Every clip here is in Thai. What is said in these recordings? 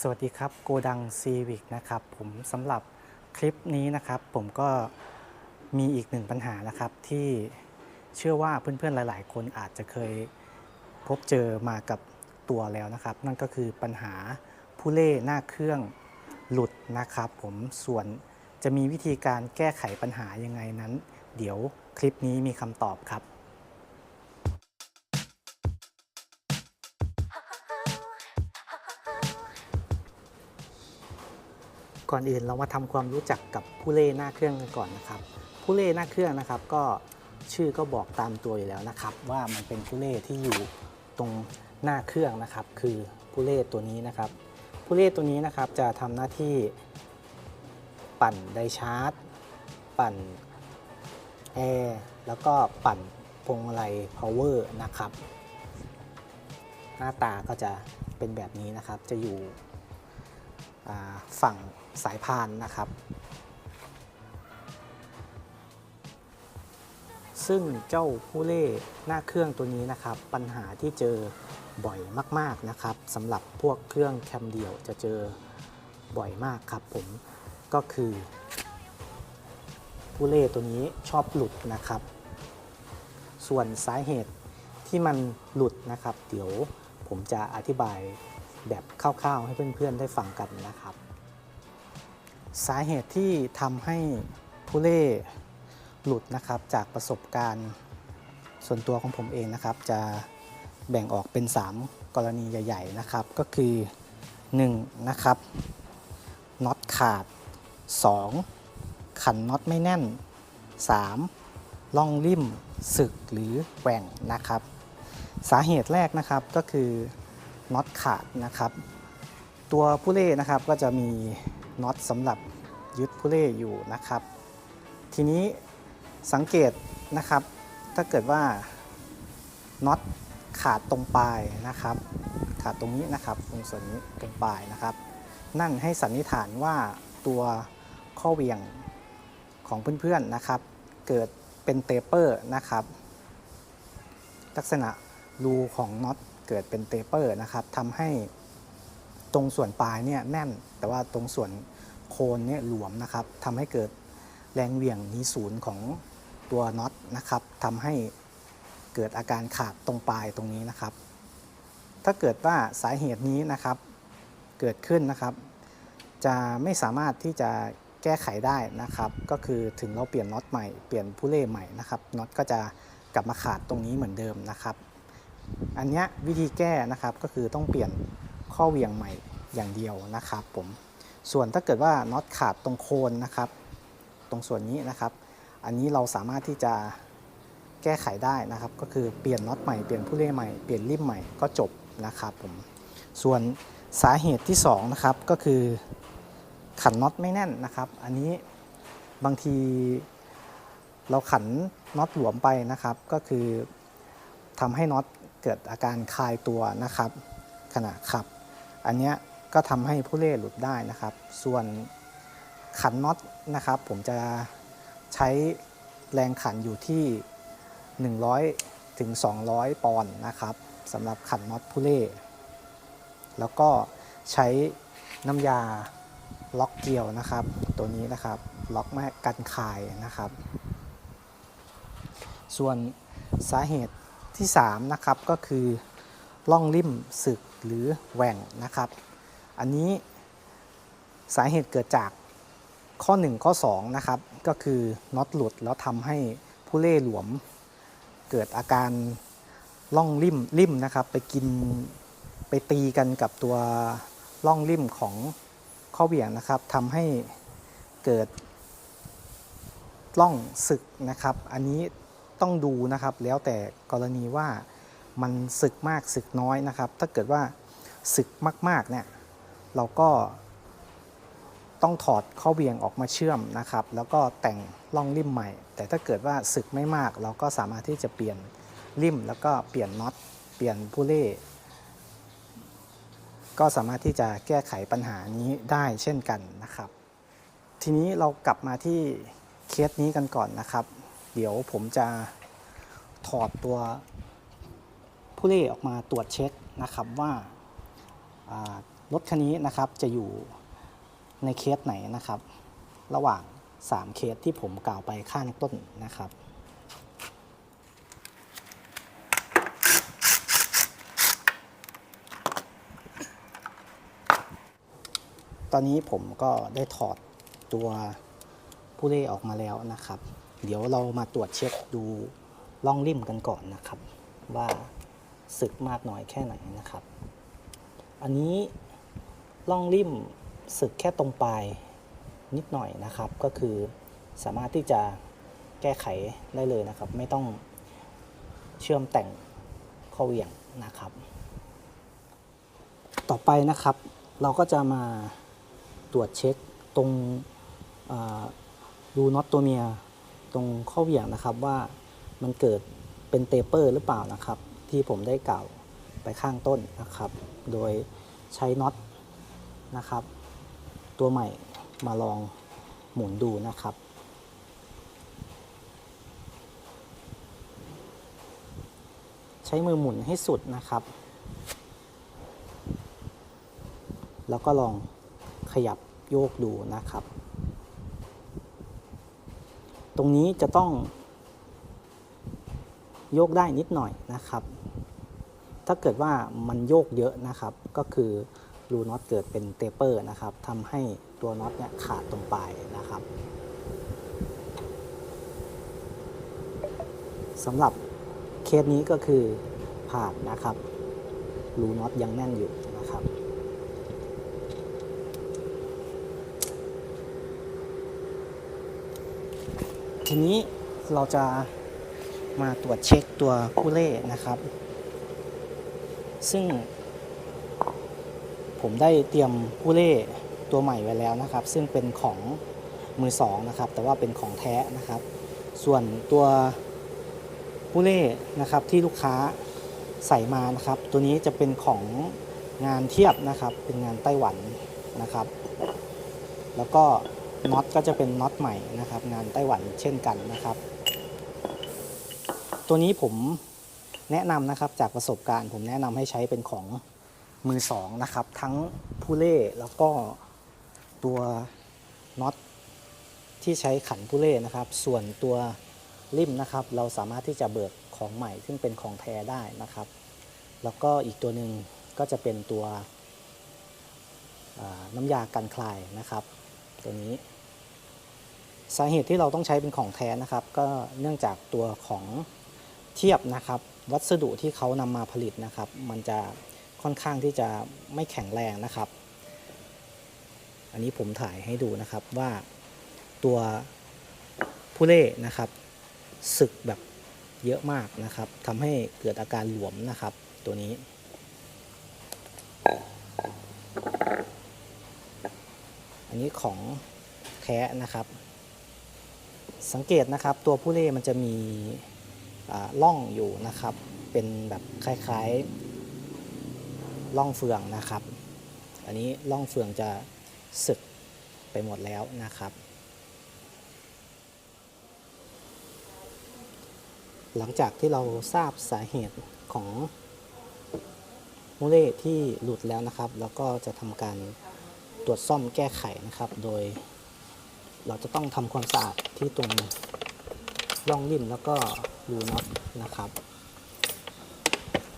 สวัสดีครับโกดังซีวิกนะครับผมสำหรับคลิปนี้นะครับ ผมก็มีอีกหนึ่งปัญหานะครับ ที่เชื่อว่าเพื่อนๆหลาย ๆ คนอาจจะเคยพบเจอมากับตัวแล้วนะครับ นั่นก็คือปัญหาผู้เล่หน้าเครื่องหลุดนะครับ ผมส่วนจะมีวิธีการแก้ไขปัญหายังไงนั้น เดี๋ยวคลิปนี้มีคำตอบครับ ก่อนอื่นเรามาทำความรู้จักกับผู้เล่หน้าเครื่องกันก่อนนะครับ ผู้เล่หน้าเครื่องนะครับ ก็ชื่อก็บอกตามตัวอยู่แล้วนะครับ ว่ามันเป็นผู้เล่ที่อยู่ตรงหน้าเครื่องนะครับ คือผู้เล่ตัวนี้นะครับ ผู้เล่ตัวนี้นะครับจะทำหน้าที่ปั่นไดชาร์จ ปั่นแอร์แล้วก็ปั่นพวงมาลัยพาวเวอร์นะครับ หน้าตาก็จะเป็นแบบนี้นะครับจะอยู่ ฝั่งสายพานนะครับ ซึ่งเจ้าผู้เล่หน้าเครื่องตัวนี้นะครับ ปัญหาที่เจอบ่อยมากๆนะครับสำหรับพวกเครื่องแคมเดียวจะเจอบ่อยมากครับผมก็คือผู้เล่ตัวนี้ชอบหลุดนะครับ ส่วนสาเหตุที่มันหลุดนะครับ เดี๋ยวผมจะอธิบาย แบบคร่าวๆ ให้เพื่อนๆ ได้ฟังกันนะครับ สาเหตุที่ทำให้ผู้เล่หลุดนะครับจากประสบการณ์ส่วนตัวของผมเองนะครับ จะแบ่งออกเป็น 3 กรณีใหญ่ ๆ นะครับ ก็คือ 1. นะครับน็อตขาด 2. ขันน็อตไม่แน่น 3. ล่องริมสึกหรือแหว่งนะครับ สาเหตุแรกนะครับก็คือ น็อตขาดนะครับ ตัวผู้เล่นะครับก็จะมีน็อตสำหรับยึดผู้เล่อยู่นะครับ ทีนี้สังเกตนะครับ ถ้าเกิดว่าน็อตขาดตรงปลายนะครับ ขาดตรงนี้นะครับตรงส่วนนี้ตรงปลายนะครับ นั่นให้สันนิษฐานว่าตัวข้อเวียงของเพื่อนๆนะครับ เกิดเป็นเตเปอร์นะครับ ลักษณะรูของน็อต เกิดเป็นเตเปอร์นะครับทำให้ตรงส่วนปลายเนี่ยแน่น แต่ว่าตรงส่วนโคนเนี่ยหลวมนะครับทำให้เกิดแรงเหวี่ยงนี้ศูนย์ของตัวน็อตนะครับทำให้เกิดอาการขาดตรงปลายตรงนี้นะครับ ถ้าเกิดว่าสาเหตุนี้นะครับเกิดขึ้นนะครับ จะไม่สามารถที่จะแก้ไขได้นะครับ ก็คือถึงเราเปลี่ยนน็อตใหม่เปลี่ยนผู้เล่ใหม่นะครับน็อตก็จะกลับมาขาดตรงนี้เหมือนเดิมนะครับ อันนี้วิธีแก้นะครับก็คือต้องเปลี่ยนข้อเหวี่ยงใหม่อย่างเดียวนะครับผมส่วนถ้าเกิดว่าน็อตขาดตรงโคนนะครับ ตรงส่วนนี้นะครับ อันนี้เราสามารถที่จะแก้ไขได้นะครับ ก็คือเปลี่ยนน็อตใหม่เปลี่ยนผู้เล่ใหม่เปลี่ยนริมใหม่ก็จบนะครับผมส่วนสาเหตุที่สองนะครับก็คือขันน็อตไม่แน่นนะครับ อันนี้บางทีเราขันน็อตหลวมไปนะครับ ก็คือทำให้น็อต เกิดอาการคลายตัวนะครับ ขณะขับ อันนี้ก็ทำให้ผู้เล่หลุดได้นะครับ ส่วนขันน็อตนะครับ ผมจะใช้แรงขันอยู่ที่ 100ถึง200 ปอนด์นะครับสำหรับขันน็อตผู้เล่แล้วก็ใช้น้ำยาล็อกเกลียวนะครับ ตัวนี้นะครับล็อกแม่กันคายนะครับ ส่วนสาเหตุ ที่3นะครับก็คือล่องริมสึกหรือแหว่งนะครับ อันนี้สาเหตุเกิดจากข้อ 1 ข้อ2นะครับก็คือน็อตหลุดแล้วทำให้ผู้เล่หลวม เกิดอาการล่องริมริมนะครับไปกินไปตีกันกับตัวล่องริมของข้อเหวี่ยงนะครับทำให้เกิดล่องสึกนะครับ อันนี้ ต้องดูนะครับ แล้วแต่กรณีว่ามันสึกมากสึกน้อยนะครับ ถ้าเกิดว่าสึกมากๆเนี่ยเราก็ต้องถอดข้อเบี่ยงออกมาเชื่อมนะครับ แล้วก็แต่งล่องริมใหม่ แต่ถ้าเกิดว่าสึกไม่มาก เราก็สามารถที่จะเปลี่ยนริมแล้วก็เปลี่ยนน็อตเปลี่ยนผู้เล่ก็สามารถที่จะแก้ไขปัญหานี้ได้เช่นกันนะครับ ทีนี้เรากลับมาที่เคสนี้กันก่อนนะครับ เดี๋ยวผมจะถอดตัวผู้เล่ออกมาตรวจเช็คนะครับว่ารถคันนี้นะครับจะอยู่ในเคสไหนนะครับ ระหว่าง 3 เคสที่ผมกล่าวไปข้างต้นนะครับตอนนี้ผมก็ได้ถอดตัวผู้เล่ออกมาแล้วนะครับ เดี๋ยวเรามาตรวจเช็คดูล่องริมกันก่อนนะครับ ว่าสึกมากน้อยแค่ไหนนะครับ อันนี้ล่องริมสึกแค่ตรงปลายนิดหน่อยนะครับ ก็คือสามารถที่จะแก้ไขได้เลยนะครับ ไม่ต้องเชื่อมแต่งข้อเหวี่ยงนะครับ ต่อไปนะครับเราก็จะมาตรวจเช็คตรงอ่ารูน็อตตัวเมีย ตรงข้อเหวี่ยงนะครับว่ามันเกิดเป็นเตเปอร์หรือเปล่านะครับ ที่ผมได้กล่าวไปข้างต้นนะครับ โดยใช้น็อตนะครับ ตัวใหม่มาลองหมุนดูนะครับใช้มือหมุนให้สุดนะครับ แล้วก็ลองขยับโยกดูนะครับ ตรงนี้จะต้องโยกได้นิดหน่อยนะครับ ถ้าเกิดว่ามันโยกเยอะนะครับ ก็คือรูน็อตเกิดเป็นเตเปอร์นะครับทำให้ตัวน็อตเนี่ยขาดตรงปลายนะครับสำหรับเคสนี้ก็คือผ่านนะครับรูน็อตยังแน่นอยู่นะครับ ทีนี้เราจะมาตรวจเช็คตัวผู้เล่นะครับ ซึ่ง ผมได้เตรียมผู้เล่ตัวใหม่ไว้แล้วนะครับ ซึ่งเป็นของมือสองนะครับ แต่ว่าเป็นของแท้นะครับ ส่วนตัวผู้เล่นะครับที่ลูกค้าใส่มานะครับ ตัวนี้จะเป็นของงานเทียบนะครับ เป็นงานไต้หวันนะครับ แล้วก็ น็อตก็จะเป็นน็อตใหม่นะครับ งานไต้หวันเช่นกันนะครับ ตัวนี้ผมแนะนำนะครับจากประสบการณ์ ผมแนะนำให้ใช้เป็นของมือสองนะครับ ทั้งผู้เล่แล้วก็ตัวน็อตที่ใช้ขันผู้เล่นะครับ ส่วนตัวริมนะครับ เราสามารถที่จะเบิกของใหม่ ซึ่งเป็นของแท้ได้นะครับ แล้วก็อีกตัวหนึ่งก็จะเป็นตัวน้ำยากันคลายนะครับ ตัวนี้ สาเหตุที่เราต้องใช้เป็นของแท้นะครับ ก็เนื่องจากตัวของเทียบนะครับ วัสดุที่เขานำมาผลิตนะครับ มันจะค่อนข้างที่จะไม่แข็งแรงนะครับ อันนี้ผมถ่ายให้ดูนะครับว่าตัวผู้เล่นะครับสึกแบบเยอะมากนะครับทำให้เกิดอาการหลวมนะครับตัวนี้ นนี้ของแท้นะครับ สังเกตนะครับตัวผู้เล่มันจะมีอ่องอยู่นะครับ เป็นแบบคล้ายๆร่องเฟืองนะครับ อันนี้ร่องเฟืองจะสึกไปหมดแล้วนะครับ หลังจากที่เราทราบสาเหตุของมูเล่ที่หลุดแล้วนะครับ แล้วก็จะทำการ ตรวจซ่อมแก้ไขนะครับ โดย เราจะต้องทำความสะอาดที่ตรงร่องริมแล้วก็รูน็อตนะครับ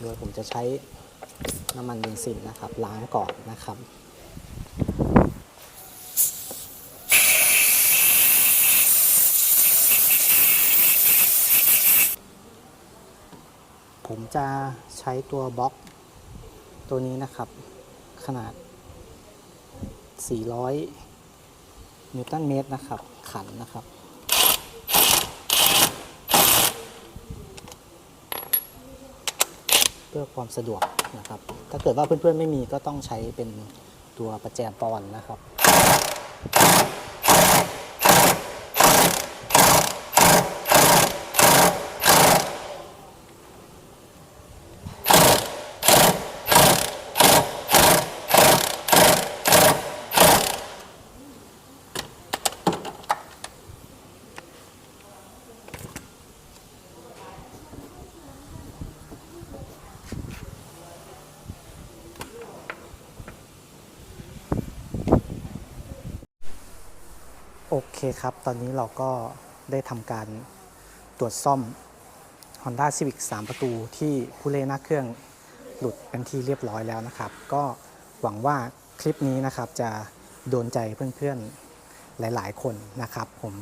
โดยผมจะใช้น้ำมันเบนซินนะครับล้างก่อนนะครับผมจะใช้ตัวบล็อกตัวนี้นะครับ ขนาด 400 นิวตันเมตรนะครับ ขันนะครับ เพื่อความสะดวกนะครับ ถ้าเกิดว่าเพื่อนๆไม่มีก็ต้องใช้เป็นตัวประแจปอนนะครับ โอเคครับ ตอนนี้เราก็ได้ทำการตรวจซ่อม Honda Civic 3 ประตูที่ผู้เล่นหน้าเครื่องหลุดเป็นที่เรียบร้อยแล้วนะครับ ก็หวังว่าคลิปนี้นะครับจะโดนใจเพื่อนๆหลายๆ คนนะครับ ผม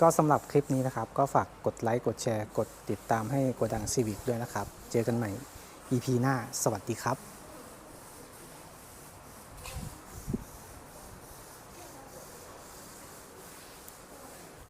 ก็สำหรับคลิปนี้นะครับ ก็ฝากกดไลค์กดแชร์ กดติดตามให้กดดัง Civic ด้วยนะครับ เจอกันใหม่ EP หน้า สวัสดีครับ